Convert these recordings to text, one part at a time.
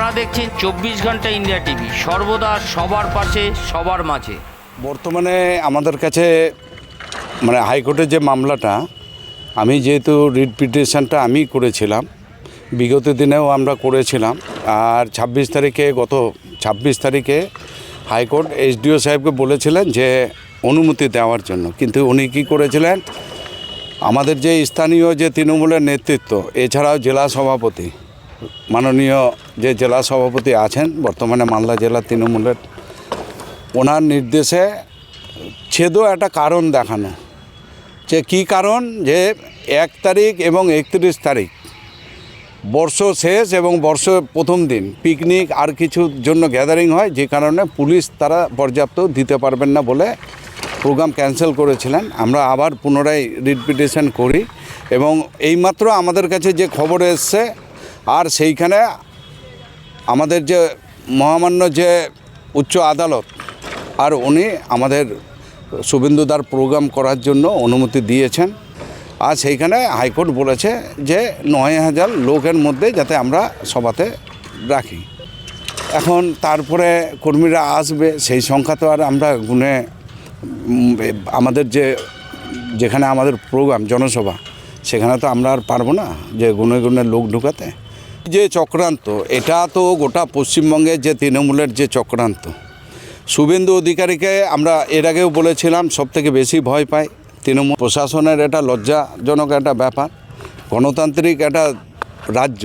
আপনারা দেখছেন চব্বিশ ঘণ্টা ইন্ডিয়া টিভি। সর্বদা সবার পাশে, সবার মাঝে। বর্তমানে আমাদের কাছে মানে হাইকোর্টের যে মামলাটা, আমি যেহেতু রিট পিটিশনটা আমি করেছিলাম, বিগত দিনেও আমরা করেছিলাম, আর ছাব্বিশ তারিখে, গত ছাব্বিশ তারিখে হাইকোর্ট এসডিও সাহেবকে বলেছিলেন যে অনুমতি দেওয়ার জন্য। কিন্তু উনি কী করেছিলেন? আমাদের যে স্থানীয় যে তৃণমূলের নেতৃত্ব, এছাড়াও জেলা সভাপতি মাননীয় যে জেলা সভাপতি আছেন, বর্তমানে মালদা জেলা তৃণমূলের, ওনার নির্দেশে ছেদও একটা কারণ দেখানো। যে কী কারণ? যে এক তারিখ এবং একত্রিশ তারিখ, বর্ষ শেষ এবং বর্ষ প্রথম দিন, পিকনিক আর কিছুর জন্য গ্যাদারিং হয়, যে কারণে পুলিশ তারা পর্যাপ্ত দিতে পারবেন না বলে প্রোগ্রাম ক্যান্সেল করেছিলেন। আমরা আবার পুনরায় রিপিটেশন করি এবং এইমাত্র আমাদের কাছে যে খবর এসছে আর সেইখানে আমাদের যে মহামান্য যে উচ্চ আদালত, আর উনি আমাদের শুভেন্দুদার প্রোগ্রাম করার জন্য অনুমতি দিয়েছেন। আর সেইখানে হাইকোর্ট বলেছে যে নয় হাজার লোকের মধ্যে যাতে আমরা সভাতে রাখি। এখন তারপরে কর্মীরা আসবে, সেই সংখ্যা তো আর আমরা গুনে, আমাদের যে, যেখানে আমাদের প্রোগ্রাম, জনসভা, সেখানে তো আমরা আর পারব না যে গুনে গুনে লোক ঢুকাতে। যে চক্রান্ত, এটা তো গোটা পশ্চিমবঙ্গের যে তৃণমূলের যে চক্রান্ত। শুভেন্দু অধিকারীকে আমরা এর আগেও বলেছিলাম সব থেকে বেশি ভয় পায় তৃণমূল প্রশাসনের এটা লজ্জাজনক একটা ব্যাপার। গণতান্ত্রিক একটা রাজ্য,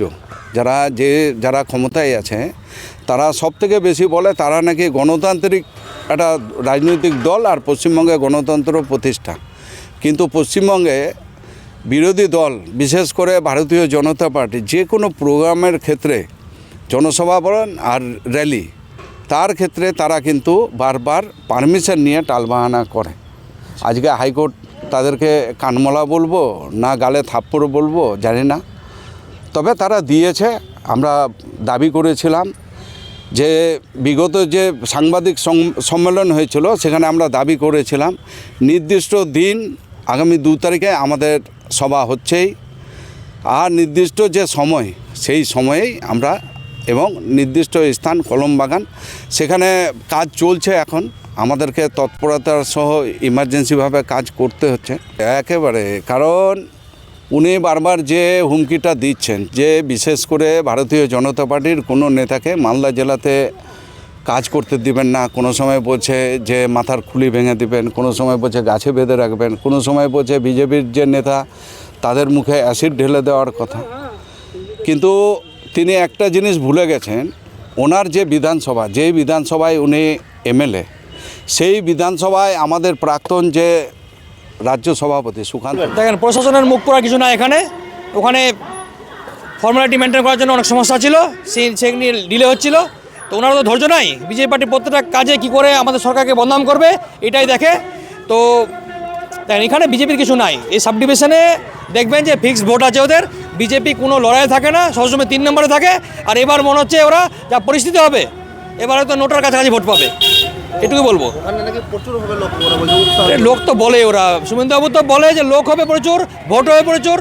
যারা যে, যারা ক্ষমতায় আছে, তারা সব থেকে বেশি বলে তারা নাকি গণতান্ত্রিক একটা রাজনৈতিক দল আর পশ্চিমবঙ্গে গণতন্ত্র প্রতিষ্ঠা। কিন্তু পশ্চিমবঙ্গে বিরোধী দল, বিশেষ করে ভারতীয় জনতা পার্টি, যে কোনো প্রোগ্রামের ক্ষেত্রে জনসভা বলেন আর র্যালি, তার ক্ষেত্রে তারা কিন্তু বারবার পারমিশন নিয়ে টালবাহানা করে। আজকে হাইকোর্ট তাদেরকে কানমলা বলব, না গালে থাপ্পড় বলব, জানি না। তবে তারা দিয়েছে, আমরা দাবি করেছিলাম যে বিগত যে সাংবাদিক সম্মেলন হয়েছিল, সেখানে আমরা দাবি করেছিলাম, নির্দিষ্ট দিন, আগামী দু তারিখে আমাদের সভা হচ্ছেই। আর নির্দিষ্ট যে সময়, সেই সময়েই আমরা এবং নির্দিষ্ট স্থান কলম বাগান, সেখানে কাজ চলছে এখন। আমাদেরকে তৎপরতার সহ ইমার্জেন্সিভাবে কাজ করতে হচ্ছে। একেবারে, কারণ উনি বারবার যে হুমকিটা দিচ্ছেন, যে বিশেষ করে ভারতীয় জনতা পার্টির কোনো নেতাকে মালদা জেলাতে কাজ করতে দিবেন না, কোনো সময় বলছে যে মাথার খুলি ভেঙে দিবেন, কোনো সময় বলছে গাছে বেঁধে রাখবেন, কোনো সময় বলছে বিজেপির যে নেতা তাদের মুখে অ্যাসিড ঢেলে দেওয়ার কথা। কিন্তু তিনি একটা জিনিস ভুলে গেছেন, ওনার যে বিধানসভা, যেই বিধানসভায় উনি এমএলএ, সেই বিধানসভায় আমাদের প্রাক্তন যে রাজ্য সভাপতি সুকান্ত দেখেন প্রশাসনের মুখ করার কিছু না এখানে। ওখানে ফর্মালিটি মেনটেন করার জন্য অনেক সমস্যা ছিল সেই সেগুলি ডিলে হচ্ছিল। তো ওনারা তো ধৈর্য নাই। বিজেপি পার্টি প্রত্যেকটা কাজে কি করে আমাদের সরকারকে বদনাম করবে এটাই দেখে। তো দেখেন এখানে বিজেপির কিছু নাই। এই সাব ডিভিশনে দেখবেন যে ফিক্স ভোট আছে ওদের। বিজেপি কোনো লড়াই থাকে না সবসময় তিন নম্বরে থাকে। আর এবার মনে হচ্ছে ওরা যা পরিস্থিতি হবে এবার হয়তো নোটার কাছাকাছি ভোট পাবে। এটুকু বলব। লোক তো বলে ওরা। সুমেন্দ্রবাবু তো বলে যে লোক হবে প্রচুর ভোট হবে প্রচুর।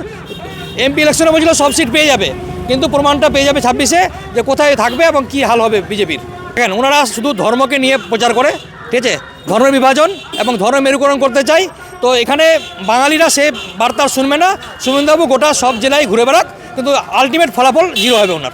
এমপি ইলেকশনে বলছিল সব সিট পেয়ে যাবে। কিন্তু প্রমাণটা পেয়ে যাবে ছাব্বিশে যে কোথায় থাকবে এবং কি হাল হবে বিজেপির। দেখেন, ওনারা শুধু ধর্মকে নিয়ে প্রচার করে, ঠিক আছে? ধর্ম বিভাজন এবং ধর্ম মেরুকরণ করতে চাই। তো এখানে বাঙালিরা সে বার্তা শুনবে না। সুমেন্দ্রবাবু গোটা সব জেলায় ঘুরে বেড়াক, কিন্তু আলটিমেট ফলাফল জিরো হবে ওনার।